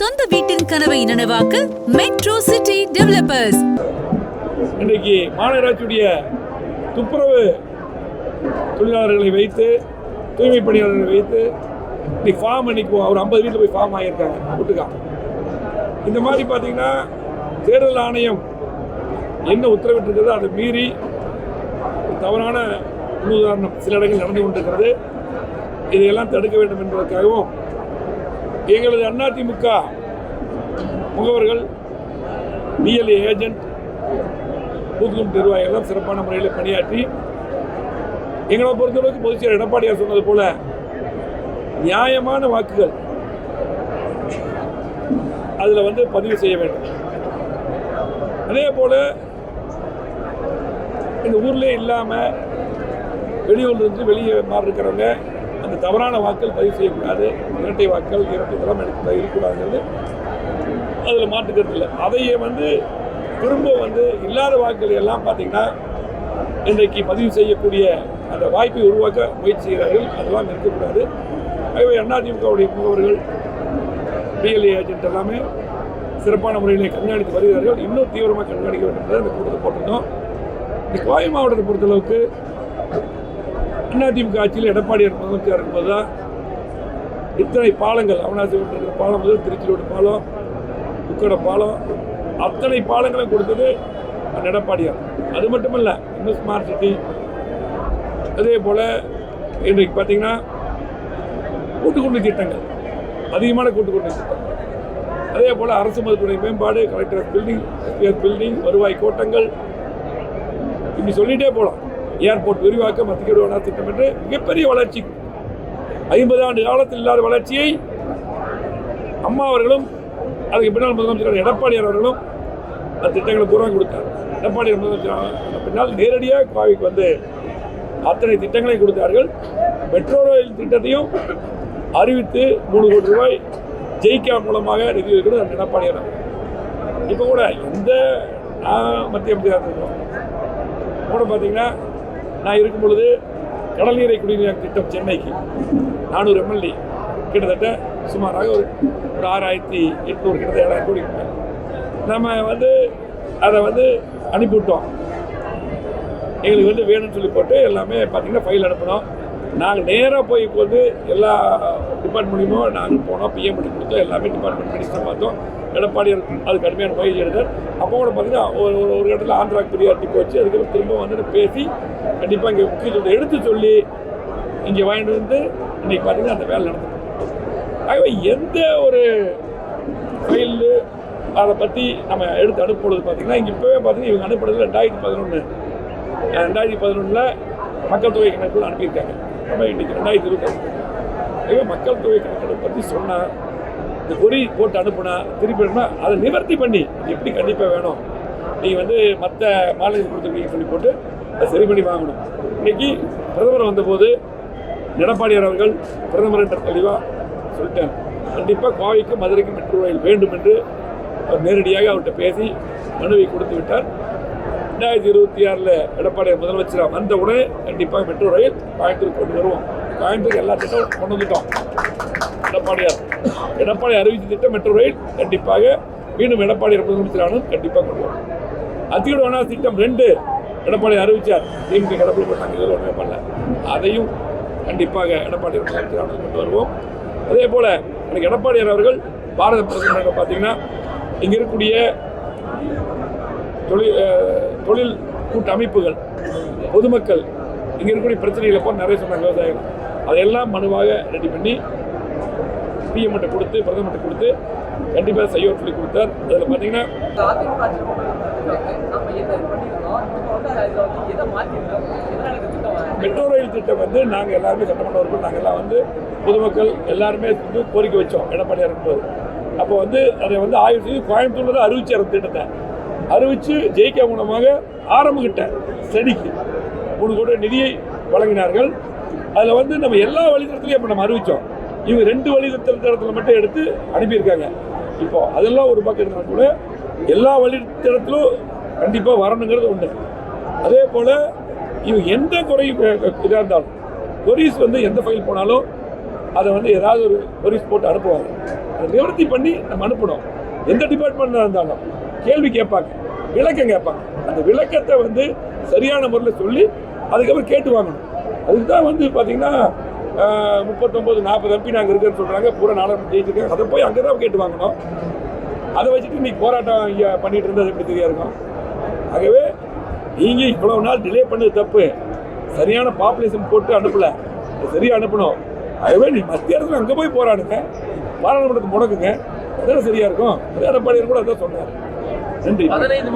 சொந்த வீட்டின் கனவை நனவாக்க மெட்ரோ சிட்டி டெவலப்பர்ஸ் இன்றைக்கு மாநகராட்சியுடைய துப்புரவு தொழிலாளர்களை வைத்து தூய்மை பணியாளர்களை வைத்து இன்னைக்கு ஃபார்ம் இன்னைக்கு ஒரு ஐம்பது வீட்டில் போய் ஃபார்ம் ஆகியிருக்காங்க விட்டுக்காங்க இந்த மாதிரி பார்த்தீங்கன்னா தேர்தல் ஆணையம் என்ன உத்தரவிட்டிருக்கிறதோ அதை மீறி தவறான முன்னுதாரணம் சில இடங்கள் நடந்து கொண்டிருக்கிறது. இதையெல்லாம் தடுக்க வேண்டும் என்பதற்காகவும் எங்களது அதிமுக முகவர்கள் பிஎல்ஏ ஏஜென்ட் பூத்துக்குடி நிர்வாகிகள் சிறப்பான முறையில் பணியாற்றி எங்களை பொறுத்தளவுக்கு பொதுச்செயலர் எடப்பாடியார் சொன்னது போல நியாயமான வாக்குகள் அதில் வந்து பதிவு செய்ய வேண்டும். அதே போல் இந்த ஊர்லேயே இல்லாமல் வெளியூர்லேருந்து வெளியே மாறிருக்கிறவங்க அந்த தவறான வாக்கள் பதிவு செய்யக்கூடாது. இரட்டை வாக்கள் இரட்டை தரம் எடுக்க இருக்கக்கூடாதுங்கிறது அதில் மாற்றுக்கிறது இல்லை. அதையே வந்து திரும்ப வந்து இல்லாத வாக்குகள் எல்லாம் பார்த்தீங்கன்னா இன்றைக்கு பதிவு செய்யக்கூடிய அந்த வாய்ப்பை உருவாக்க முயற்சி செய்கிறார்கள். அதெல்லாம் இருக்கக்கூடாது ஆகவே அதிமுகவுடைய முகவர்கள் பிஎல்ஏ ஏஜென்ட் எல்லாமே சிறப்பான முறையில் கண்காணித்து வருகிறார்கள். இன்னும் தீவிரமாக கண்காணிக்க வேண்டும். என்பதை அந்த கூட்டத்தை போட்டிருந்தோம். இந்த கோவை மாவட்டத்தை பொறுத்தளவுக்கு அதிமுக ஆட்சியில் எடப்பாடியார் முதலமைச்சர் இருக்கும்போது தான் இத்தனை பாலங்கள் அவனாசி இருக்கிற பாலம் முதல் திருச்சியோட பாலம் உக்கட பாலம் அத்தனை பாலங்களும் கொடுத்தது அந்த எடப்பாடியார். அது மட்டுமல்ல இன்னும் ஸ்மார்ட் சிட்டி அதே போல் இன்றைக்கு பார்த்தீங்கன்னா கூட்டுக்குடி திட்டங்கள் அதிகமான கூட்டுக்குடி திட்டங்கள். அதே போல் அரசு மருத்துவமனை மேம்பாடு கலெக்டர் பில்டிங் பில்டிங் வருவாய் கோட்டங்கள் இப்படி சொல்லிகிட்டே போகலாம் ஏர்போர்ட் விரிவாக்க மத்திய வேணா திட்டம் என்று மிகப்பெரிய வளர்ச்சி. ஐம்பது ஆண்டு காலத்தில் இல்லாத வளர்ச்சியை அம்மா அவர்களும் அதுக்கு பின்னால் முதலமைச்சர் எடப்பாடியார் அவர்களும் அந்த திட்டங்களை பூரா கொடுத்தார். எடப்பாடியார் முதலமைச்சர் பின்னால் நேரடியாக கோவைக்கு வந்து அத்தனை திட்டங்களை கொடுத்தார்கள். மெட்ரோ ரயில் திட்டத்தையும் அறிவித்து மூணு கோடி ரூபாய் ஜெயிக்கா மூலமாக நிதி இருக்கிறது அந்த எடப்பாடியார் இப்போ கூட எந்த மத்திய அமைச்சராக இருக்கிறோம் கூட பார்த்தீங்கன்னா நான் இருக்கும் பொழுது கடல் நீரை குடிநீர் திட்டம் சென்னைக்கு. நானூறு எம்எல்ஏ கிட்டத்தட்ட சுமாராக ஒரு ஒரு ஆறாயிரத்தி எட்நூறு கிட்டத்தட்ட ஏழாயிரம் கோடி நம்ம வந்து அதை வந்து அனுப்பிவிட்டோம். எங்களுக்கு வந்து வேணும்னு சொல்லி போட்டு எல்லாமே பார்த்தீங்கன்னா ஃபைல் அனுப்பினோம். நாங்கள் நேராக போய் போது எல்லா டிபார்ட்மெண்ட்லையும் நாங்கள் போனோம் பிஎம் பண்ணி கொடுத்தோம். எல்லாமே டிபார்ட்மெண்ட் மினிஸ்டர் பார்த்தோம். எடப்பாடி அது கடுமையான பயிற்சி எடுத்தார். அப்போ கூட பார்த்தீங்கன்னா ஒரு ஒரு- ஒரு இடத்துல ஆந்திராக்கு பிரியாரிட்டி போச்சு அதுக்கப்புறம் திரும்ப வந்து பேசி கண்டிப்பாக இங்கே முக்கியத்துவத்தை எடுத்து சொல்லி இங்கே வாங்கிட்டு வந்து இன்னைக்கு பார்த்தீங்கன்னா அந்த வேலை நடந்துட்டு ஆகவே எந்த ஒரு ஃபைலு அதை பற்றி நம்ம எடுத்து அனுப்புறது பார்த்தீங்கன்னா இங்கே இப்போவே பார்த்தீங்கன்னா இவங்க அனுப்புறது ரெண்டாயிரத்தி பதினொன்று ரெண்டாயிரத்தி பதினொன்றில் மக்கள் தொகை கணக்குள்ள அனுப்பியிருக்காங்க. நம்ம இன்றைக்கி ரெண்டாயிரத்தி இருபத்தி மக்கள் தொகை கணக்கெடுப்பு பற்றி சொன்னால் இந்த பொறி போட்டு அனுப்புனா திருப்பி அனுப்புனா அதை நிவர்த்தி பண்ணி எப்படி கண்டிப்பாக வேணும்? நீங்கள் வந்து மற்ற மாநிலத்துக்கு கொடுத்துருக்கீங்க சொல்லி போட்டு அதை சரி பண்ணி வாங்கணும். இன்னைக்கு பிரதமர் வந்தபோது எடப்பாடியார் அவர்கள் பிரதமர் என்ற தெளிவாக சொல்லிட்டார் கண்டிப்பாக கோவைக்கு மதுரைக்கு மெட்ரோ ரயில் வேண்டும் என்று அவர் நேரடியாக அவர்கிட்ட பேசி மனுவை கொடுத்து விட்டார். ரெண்டாயிரத்தி இருபத்தி ஆறில் எடப்பாடி முதலமைச்சராக வந்த உடனே கண்டிப்பாக மெட்ரோ ரயில் கோயம்புத்தூர் கொண்டு வருவோம். கோயம்புத்தூர் எல்லா திட்டமும் கொண்டு வந்துட்டோம். எடப்பாடியார். எடப்பாடி அறிவித்த திட்டம் மெட்ரோ ரயில். கண்டிப்பாக மீண்டும் எடப்பாடி முதலமைச்சரானும் கண்டிப்பாக கொண்டு வரும். அத்தியோட வேணா திட்டம் ரெண்டு எடப்பாடி அறிவித்தார் திமுக கடப்பில் போட்டாங்க இதில் ஒன்றுமே பண்ணல. அதையும் கண்டிப்பாக எடப்பாடி முதலமைச்சரானும் கொண்டு வருவோம். அதே போல் எனக்கு எடப்பாடியார் அவர்கள் பாரத பிரதமர் பார்த்தீங்கன்னா இங்கே இருக்கக்கூடிய தொழில் தொழில் கூட்டமைப்புகள் பொதுமக்கள் இங்கே இருக்கக்கூடிய பிரச்சனைகளை போல் நிறைய சொன்னாங்க விவசாயிகள். அதையெல்லாம் மனுவாக ரெடி பண்ணி பிஎம் கொடுத்து பிரதமர்கிட்ட கொடுத்து கண்டிப்பாக செய்ய சொல்லி கொடுத்தார். அதில் பார்த்தீங்கன்னா மெட்ரோ ரயில் திட்டம் வந்து நாங்கள் எல்லாருமே சட்டமன்ற உறுப்பினர் நாங்கள் எல்லாம் வந்து பொதுமக்கள் எல்லாருமே வந்து கோரிக்கை வச்சோம். எடப்பாடியாக இருக்கும்போது. அப்போ வந்து அதை வந்து ஆய்வு செய்து கோயம்புத்தூரில் தான் அறிவிச்சார் திட்டத்தை. அறிவித்து ஜெயிக்கா மூலமாக ஆரம்பிக்கிட்ட ஸ்டடிக்கு மூணு கோடி நிதியை வழங்கினார்கள். அதில் வந்து நம்ம எல்லா வழித்தடத்துலையும் இப்போ நம்ம அறிவித்தோம் இவங்க ரெண்டு வழித்தடத்தில் மட்டும் எடுத்து அனுப்பியிருக்காங்க. இப்போ அதெல்லாம் ஒரு பக்கம் இருந்தால் கூட எல்லா வழித்தடத்திலும் கண்டிப்பாக வரணுங்கிறது ஒன்று அதே போல் இவங்க எந்த குறை இதாக இருந்தாலும் கொரிஸ் வந்து எந்த ஃபைல் போனாலும் அதை வந்து ஏதாவது ஒரு கொரிஸ் போட்டு அனுப்புவாங்க. அதை நிவர்த்தி பண்ணி நம்ம அனுப்பணும். எந்த டிபார்ட்மெண்ட்டாக இருந்தாலும் கேள்வி கேட்பாங்க விளக்கம் கேட்பாங்க. அந்த விளக்கத்தை வந்து சரியான முறையில் சொல்லி அதுக்கப்புறம் கேட்டு வாங்கணும். அதுக்கு தான் வந்து பார்த்தீங்கன்னா முப்பத்தொம்போது நாற்பது எம்பி நாங்கள் இருக்குன்னு சொல்கிறாங்க பூரா நாடாளுமன்ற ஜெயிச்சிருக்காங்க அதை போய் அங்கே தான் கேட்டு வாங்கணும். அதை வச்சுட்டு இன்னைக்கு போராட்டம் இங்கே பண்ணிட்டு இருந்தது எப்படி தெரியா இருக்கும்? ஆகவே நீங்கள் இவ்வளோ நாள் டிலே பண்ணது தப்பு. சரியான பாப்புலேஷன் போட்டு அனுப்பலை. சரியாக அனுப்பணும். ஆகவே நீ மத்திய அரசு அங்கே போய் போராடுங்க. பாராளுமன்றத்தை முடக்குங்க. அதான சரியாக இருக்கும்? எடப்பாடியார் கூட அதான் சொன்னார். நன்றி. பதினைந்து